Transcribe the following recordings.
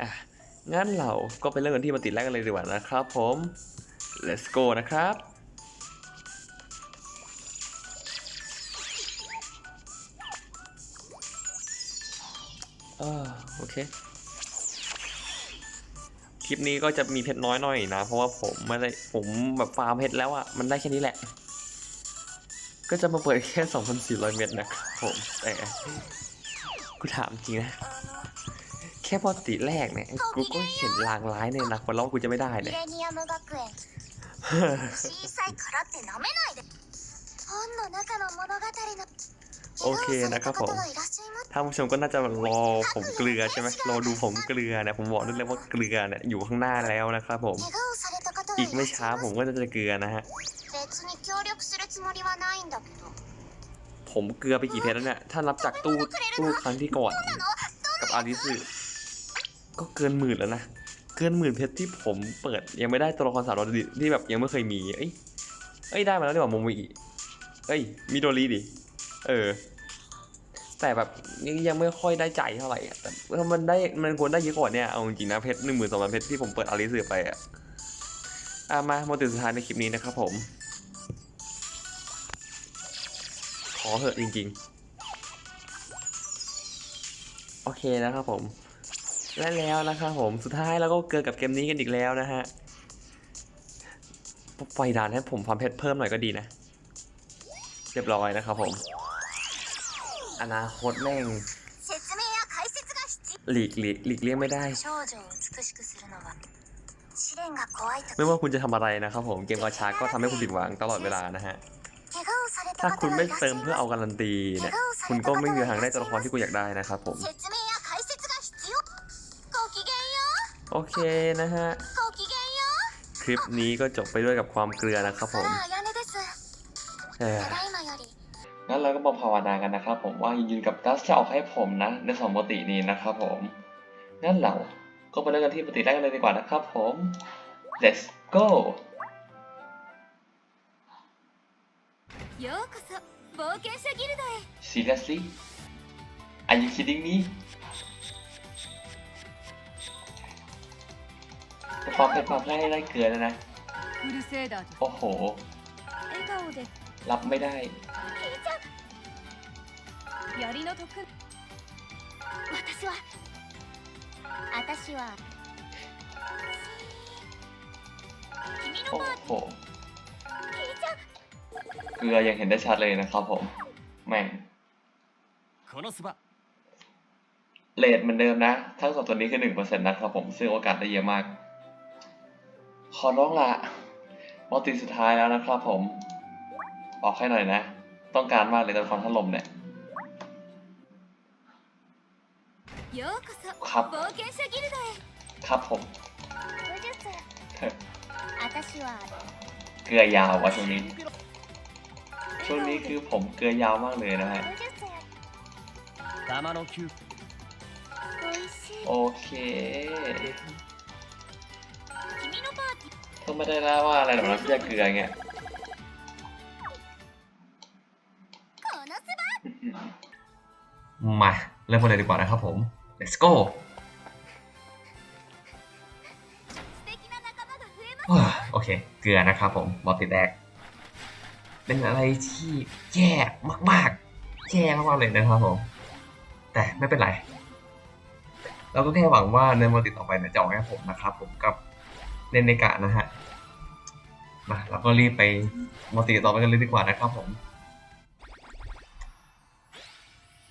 อะงั้นเราก็ไปเริ่มกันที่มันติดแรกกันเลยดีกว่านะครับผม let's go นะครับโอเค คลิปนี้ก็จะมีเพชรน้อยหน่อยนะ เพราะว่าผมไม่ได้ผมแบบฟาร์มเพชรแล้วอะ่ะ มันได้แค่นี้แหละ ก็จะมาเปิดแค่ 2,400 เม็ดนะครับผมแต่กูถามจริงนะ ค่พอติแรกเนี่ย กูก็เห็นลางร้ายเนี่อนาคตแล้วกูจะไม่ได้เนี่ยโอเคนะครับผมท่านผู้ชมก็น่าจะรอผมเกลือใช่ไหมรอดูผมเกลือเนี่ยผมบอกได้เลยว่าเกลือเนี่ยอยู่ข้างหน้าแล้วนะครับผม อีกไม่ช้าผมก็จะเกลือนะฮะผมเกลือไปกี่เทสแล้วเนี่ย ถ้ารับจากตู้ตู้ครั้งที่ก่อน กับอาริสึ ก็เกินหมื่นแล้วนะ เกินหมื่นเพชรที่ผมเปิดยังไม่ได้ตัวละครสาวดอดิที่แบบยังไม่เคยมี เอ้ย เอ้ยได้มาแล้วดีกว่าโมมิเอ้ยมิโดริดิ เออ แต่แบบยังยังไม่ค่อยได้ใจเท่าไหร่อะแต่ถ้ามันได้มันควรได้เยอะกว่าเนี่ยเอาจริงนะเพชรหนึ่งหมื่นสองพันเพชรที่ผมเปิดอาริสึไปอะอะมาโมติสุดท้ายในคลิปนี้นะครับผม ขอเหอะจริง ๆ โอเคนะครับผม และแล้วนะครับผมสุดท้ายเราก็เกิดกับเกมนี้กันอีกแล้วนะฮะไฟดานให้ผมความเพชรเพิ่มหน่อยก็ดีนะ เรียบร้อยนะครับผม อนาคตแม่งหลีกหลีกหลีกเลี่ยงไม่ได้ ไม่ว่าคุณจะทำอะไรนะครับผมเกมกาชาก็ทำให้คุณผิดหวังตลอดเวลานะฮะถ้าคุณไม่เติมเพื่อเอาการันตีเนี่ยคุณก็ไม่มีทางได้ตัวละครที่คุณอยากได้นะครับผม โอเคนะฮะ うごきげんよ คลิปนี้ก็จบไปด้วยกับความเกลือนะครับ う ผม 空あやねです เออ ただいまより งั้นเราก็มาภาวนากันนะครับผมว่ายินกับดัสจะออกให้ผมนะ ในสองปกตินี้นะครับผม งั้นเราก็ไปเริ่มกันที่ปกติแรกกันเลยดีกว่านะครับผม let's go ようこそ冒険者ギルドへ seriously are you kidding me พอเพชรมามให้ได้เกลือแล้วนะ โอ้โห รับไม่ได้ โอ้โห เกลือยังเห็นได้ชัดเลยนะครับผม แม่งเลดเหมือนเดิมนะ ทั้งสองตัวนี้คือหนึ่งเปอร์เซ็นต์นะครับผม ซึ่งโอกาสได้เยอะมาก ขอร้องละมอตีสุดท้ายแล้วนะครับผม ออกให้หน่อยนะ ต้องการมากเลยตอนคอนทัลมเนี่ยครับครับผมเกลือยาววะช่วงนี้ ช่วงนี้คือผมเกลือยาวมากเลยนะฮะโอเค ก็ไม่ได้ล่าว่าอะไรหรอกนะพี่จะเกลือเงี้ยมา เริ่มกันเลยดีกว่านะครับผม let's go โอเค เกลือนะครับผม บอสติแดกเป็นอะไรที่แย่มากๆ แย่มากๆเลยนะครับผม แต่ไม่เป็นไร เราก็แค่หวังว่าในมอติต่อไปเนี่ยจะออกให้ผมนะครับผมกับ เล่นในกะนะฮะมาเราก็รีบไปมัลติต่อไปกันเลยดีกว่านะครับผม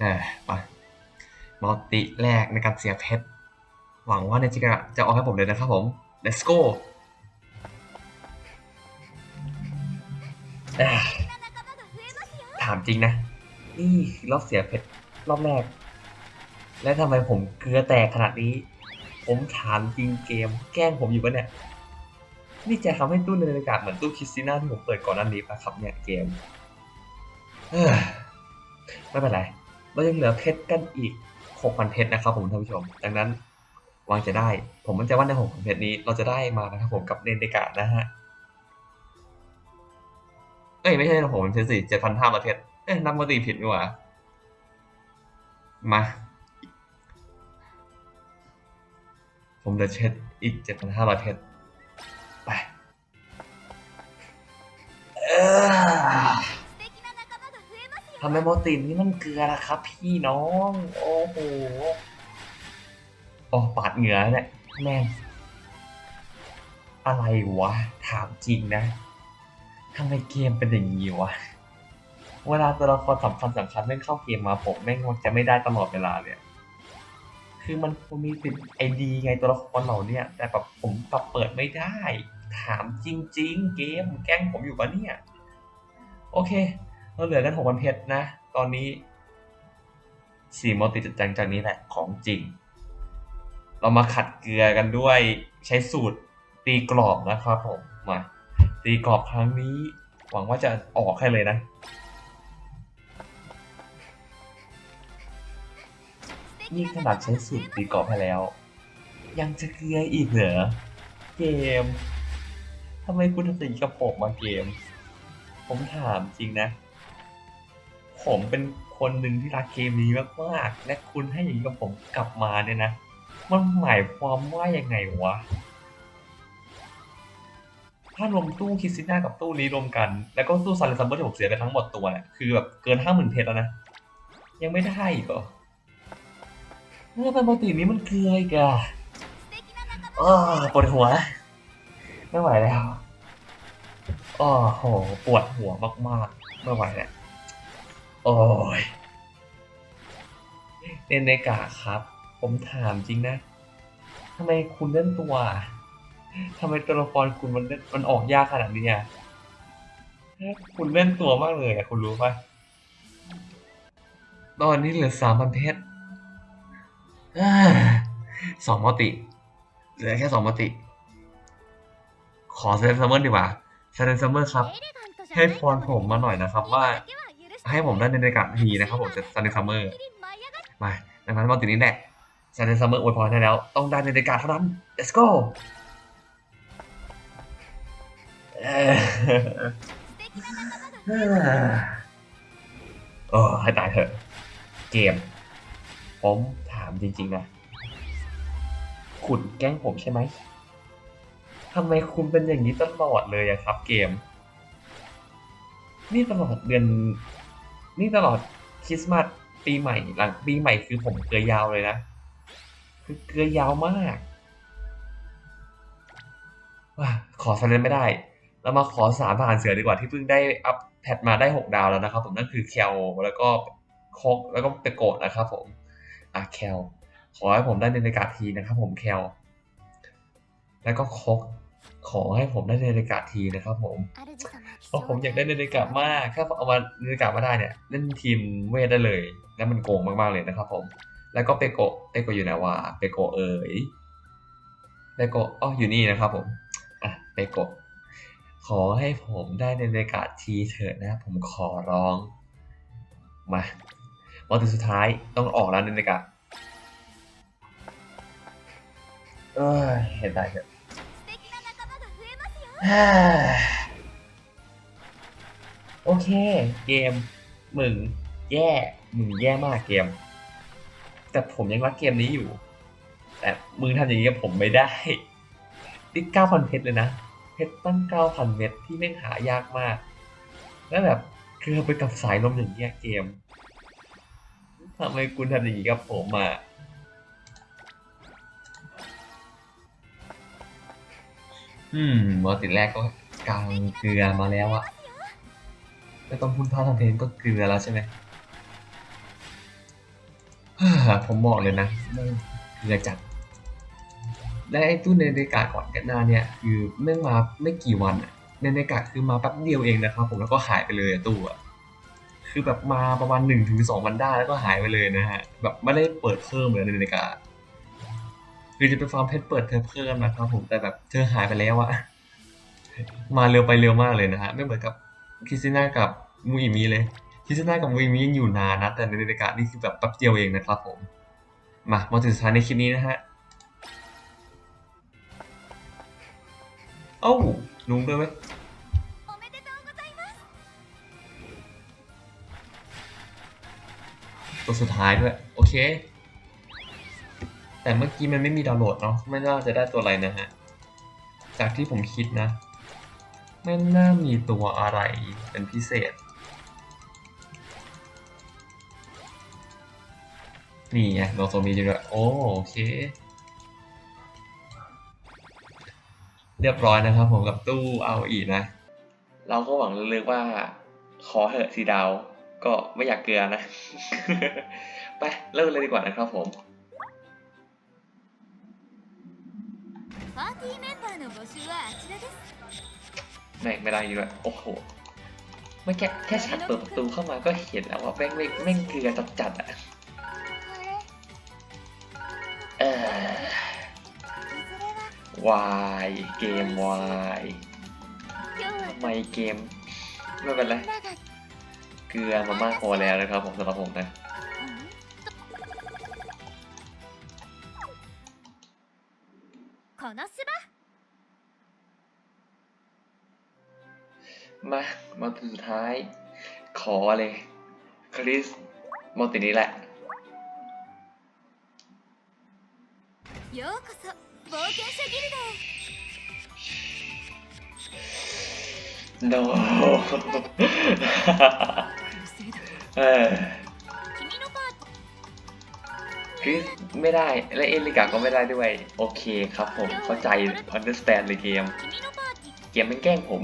เออไปมัลติแรกในการเสียเพชรหวังว่าในจิกะจะออกให้ผมเลยนะครับผม let's go ถามจริงนะ นี่รอบเสียเพชรรอบแรก และทำไมผมเกลือแตกขนาดนี้ ผมถามจริงเกม แกล้งผมอยู่ปะเนี่ย นี่จะทำให้ตู้ในบรรยากาศเหมือนตู้คิสติน่าที่ผมเปิดก่อนหนั้นนี้ปะครับเนี่ยเกมเไม่เป็นไร เรายังเหลือเพชรกันอีก 6,000 เพชรนะครับผมท่านผู้ชม ดังนั้นวางจะได้ ผมมั่นใจว่าใน 6,000 เพชรนี้เราจะได้มานะครับผมกับเนนเดกานะฮะ เอ้ยไม่ใช่นะผมเพชรสี่เจ็ดพันห้าร้อยเพชร เอ้ยนับมาตีผิดดีกว่า มา ผมจะเช็ดอีก7,500เพชร ทำไมโมตินนี่มันเกลือล่ะครับ พี่น้อง โอ้โหโอ้ปาดเหงื่อเนี่ยแม่งอะไรวะ ถามจริงนะทำไมเกมเป็นอย่างนี้วะ เวลาตัวละครสำคัญสำคัญแม่งเข้าเกมมาผมแม่งมักจะไม่ได้ตลอดเวลาเลยคือมันมีติดไอดีไงตัวละครเหล่าเนี้ยแต่แบบผมปรับเปิดไม่ได้ ถามจริง ๆ เกมแกล้งผมอยู่ปะเนี่ย โอเค เราเหลือกันหกพันเพชรนะ ตอนนี้สี่โมติจัดจังจากนี้แหละของจริง เรามาขัดเกลือกันด้วยใช้สูตรตีกรอบนะครับผม มา ตีกรอบครั้งนี้ หวังว่าจะออกให้เลยนะนี่ขนาดใช้สูตรตีกรอบให้แล้ว ยังจะเกลืออีกเหรอเกมทำไมคุณทำสิ่างนี้กับผมมาเกม ผมถามจริงนะ ผมเป็นคนหนึ่งที่รักเกมนี้มากๆและคุณให้อย่างนี้กับผมกลับมาเนี่ยนะ มันหมายความว่ายังไงวะ ถ้ารวมตู้คิสซิน่ากับตู้นี้รวมกัน แล้วก็ตู้ซาเลซัมเบอร์ที่ผมเสียไปทั้งหมดตัวเนี่ยคือแบบเกินห้าหมื่นเพชรแล้วนะ ยังไม่ได้อีกเหรอเมื่อเป็นปกตินี้มันเกลืออีกอะเออปวดหัว ไม่ไหวแล้วโอ้โห ปวดหัวมากๆไม่ไหวแล้ว โอ้ยเนนในกาครับ ผมถามจริงนะทำไมคุณเล่นตัวทำไมตัวละครคุณมันมันออกยากขนาดนี้อะคุณเล่นตัวมากเลยอะคุณรู้ปะตอนนี้เหลือสามพันเพชรสองมติ เหลือแค่สองมติ ขอเซนซัมเมอร์ดีกว่า เซนซัมเมอร์ครับ ให้พรผมมาหน่อยนะครับ ว่า ให้ผมได้ในรายการทีนะครับผมจะซันเดย์ซัมเมอร์มาดังนั้นมาติดนี้แหละซันเดย์ซัมเมอร์อวยพรให้แล้ว ต้องได้ในรายการเท่านั้น let's go เออโอ้ให้ตายเถอะ เกม ผมถามจริง ๆ นะ คุณแกล้งผมใช่ไหม ทำไมคุณเป็นอย่างนี้ตลอดเลยอะครับ เกม นี่ตลอดเดือน นี่ตลอดคริสต์มาสปีใหม่หลังปีใหม่คือผมเกลือยาวเลยนะ คือเกลือยาวมากว้าขอสเลนไม่ได้เรามาขอสามผ่านเสือดีกว่าที่เพิ่งได้อัพแพทมาได้หกดาวแล้วนะครับ ผมนั่นคือแคลแล้วก็โคกแล้วก็เปโกะนะครับผมอะแคลขอให้ผมได้ในรากาทีนะครับผมแคลแล้วก็โคก ขอให้ผมได้ในรายการทีนะครับผมเพราะผมอยากได้นาฬิกามากถ้าเอามานาฬิกามาได้เนี่ยเล่นทีมเวทได้เลยแล้วมันโกงมากๆเลยนะครับผม แล้วก็เปโกะเปโกะอยู่ไหนวะเปโกะเอ๋ยเปโกะอ๋ออยู่นี่นะครับผมอะเปโกะขอให้ผมได้ในนาฬิกาทีเถอะนะ ผมขอร้องมาวันสุดท้ายต้องออกแล้วนาฬิกาเอ้ยเห็นได้เถอะฮ่า โอเค เกมมึงแย่มึงแย่มากเกม แต่ผมยังรักเกมนี้อยู่ แต่มึงทำอย่างนี้กับผมไม่ได้นี่เก้าพันเพชรเลยนะ เพชรตั้งเก้าพันเม็ดที่แม่งหายากมาก แล้วแบบคือไปกับสายลมอย่างเงี้ยเกมทำไมคุณทำอย่างนี้กับผมอะ อืมมอติดแรกก็กลางเกลือมาแล้วอะไม่ต้องพูดพาทำเพลงก็เกลือแล้วใช่ไหมผมบอกเลยนะไม่เกลือจัดและไอ้ตู้ในนาฬิกาก่อนกันนาเนี่ยคือเมื่อมาไม่กี่วันอะในนาฬิกาคือมาแป๊บเดียวเองนะครับผมแล้วก็หายไปเลยตู้อะคือแบบมาประมาณหนึ่งถึงสองวันได้แล้วก็หายไปเลยนะฮะแบบไม่ได้เปิดเพิ่มเลยในนกา คือจะไปฟาร์มเพชรเปิดเธอเพิ่มนะครับผมแต่แบบเธอหายไปแล้วอะมาเร็วไปเร็วมากเลยนะฮะไม่เหมือนกับคริสติน่ากับมูอิมิเลยคริสติน่ากับมูอิมิยังอยู่นานนะแต่ในนาฬิกานี่คือแบบแป๊บเดียวเองนะครับผมมามาถึงสุดท้ายในคลิปนี้นะฮะเอ้าลุงด้วยไหมตัวสุดท้ายด้วย โอเค แต่เมื่อกี้มันไม่มีดาวน์โหลดเนาะไม่น่าจะได้ตัวอะไรนะฮะ จากที่ผมคิดนะ ไม่น่ามีตัวอะไรเป็นพิเศษ นี่ไงโนโซมีอยู่ด้วยโอโอเค เรียบร้อยนะครับผมกับตู้เอาอีกนะ เราก็หวังลึกๆว่า ขอเหอะสีดาวก็ไม่อยากเกลือนะ ไปเริ่มเลยดีกว่านะครับผม パーティーメンバーの募集はあちらです แม่งไม่ได้อยู่ด้วยโอ้โหไม่แค่แค่ฉัดเปิดประตูเข้ามาก็เห็นแล้วว่าแม่งไม่แม่งเกลือจัดๆอ่ะ あれ เออ いずれは วายเกมวาย 今日は ทำไมเกม ไม่เป็นไร みんなが เกลือมามากพอแล้วนะครับผมสำหรับผมนะ มา มาตัวสุดท้าย ขอเลย คริสมาตินี้แหละโนเออคริสไม่ได้ และเอลิกาก็ไม่ได้ด้วย โอเคครับผม เข้าใจ understand เลยเกม เกมมันแกล้งผม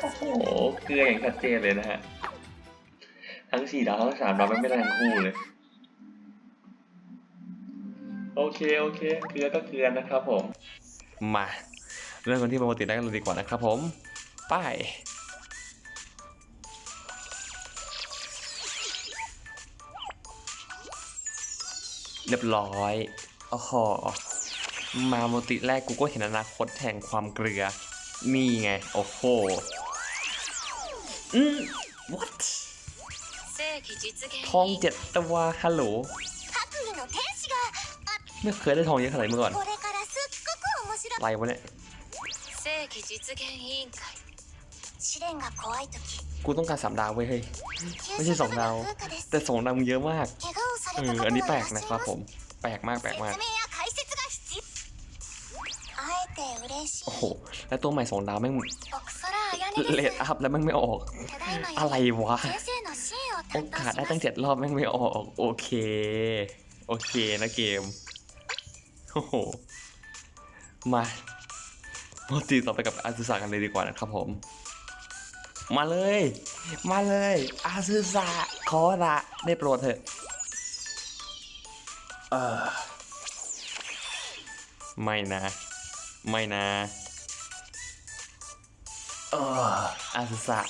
โอ้โห เกลืออย่างชัดเจนเลยนะฮะ ทั้งสี่ดาวทั้งสามดาวไม่ได้ทั้งคู่เลย โอเค โอเค เกลือก็เกลือนะครับผม มา เรื่องกันที่ปกติได้กันเลยดีกว่านะครับผมไปเรียบร้อย โอ้โห มาโมติแรกกูก็เห็นอนาคตแห่งความเกลือ นี่ไง โอ้โห อืม what ทองเจ็ดตัวฮัลโหล ไม่เคยได้ทองเยอะขนาดนี้มาก่อนไรวะเนี่ยกูต้องการสามดาวเว้ยเฮ้ย ไม่ใช่สองดาว แต่สองดาวเยอะมากเอออันนี้แปลกนะครับผม แปลกมากแปลกมาก โอ้โห แล้วตัวใหม่สองดาวแม่งเลดอัพแล้วแม่งไม่ออก อะไรวะ โอกาสได้ตั้งเจ็ดรอบแม่งไม่ออก โอเค โอเคนะเกม โอ้โห มาโมจิต่อไปกับอาซุสากันเลยดีกว่านะครับผม มาเลย มาเลย อาซุสาขอละได้โปรดเถอะไม่นะ ไม่นะเอออาสุสะ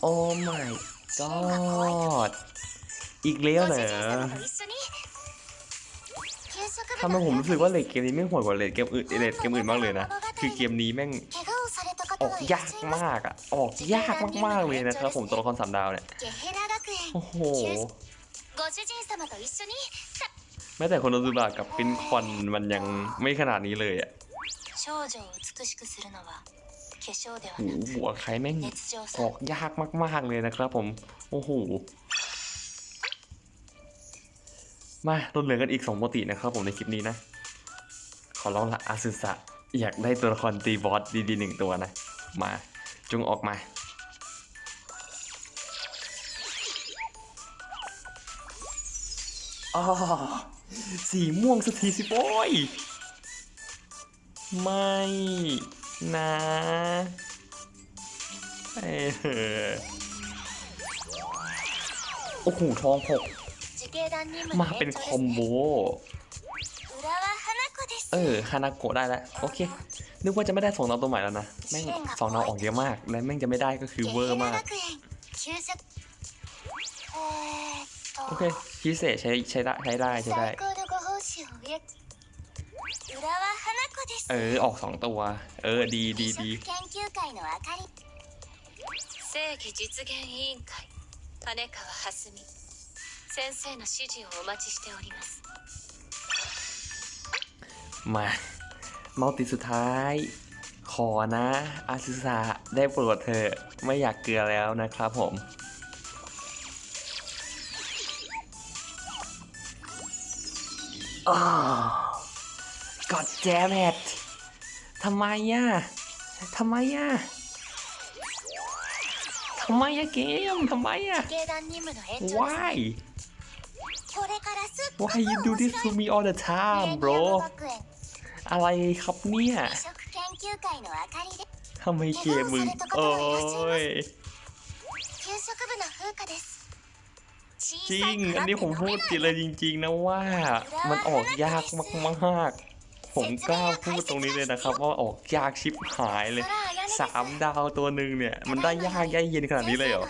โอ้ my god อีกแล้วเหรอทำให้ผมรู้สึกว่าเลดเกมนี้ไม่ห่วยกว่าเลดเกมอื่นเลดเกมอื่นมากเลยนะ คือเกมนี้แม่งออกยากมากอะ ออกยากมากๆเลยนะครับผมตัวละครสามดาวเนี่ย โอ้โห ม้แต่คนอสุบากับปินคอนมันยังไม่ขนาดนี้เลยอะหูหบัวใครแม่งออกยากมาก ๆ เลยนะครับผม โอ้โห มาลนเหลือกันอีกสองปกตินะครับผมในคลิปนี้นะ ขอร้องละอาซึสะอยากได้ตัวละครตีบอสดีๆหนึ่งตัวนะ มาจงออกมาอ๋อ สีม่วงสักทีสิโอยไม่นะเออโอ้โหทองหกมาเป็นคอมโบ เออฮานาโกะได้แล้ว โอเค นึกว่าจะไม่ได้สองน้องตัวใหม่แล้วนะ แม่งสองน้องออกเยอะมาก และแม่งจะไม่ได้ก็คือเวอร์มาก โอเค พิเศษใช้ใช้ได้ใช้ได้ใช้ได้ 最高のご奉仕を上浦和花子です เออ ออกสองตัว เออ ดีดี 美 ดี 食研究会のあかり正義実現委員会羽川蓮美先生の指示をお待ちしております มามัลติสุดท้าย ขอนะ อาซึสะได้โปรดเธอะไม่อยากเกลือแล้วนะครับผม กอดแจมแอดทำไมย่ะทำไมย่ะทำไมย่ะเกมทำไมย่ะ why why you do this to me all the time bro อะไรครับเนี่ยทำไมเกมมึงโอ้ย จริง อันนี้ผมพูดติดเลยจริง ๆ นะว่า มันออกยากมากๆ ผมกล้าพูดตรงนี้เลยนะครับ ว่าออกยากชิบหายเลยสามดาวตัวหนึ่งเนี่ย มันได้ยากแย่เย็นขนาดนี้เลยเหรอ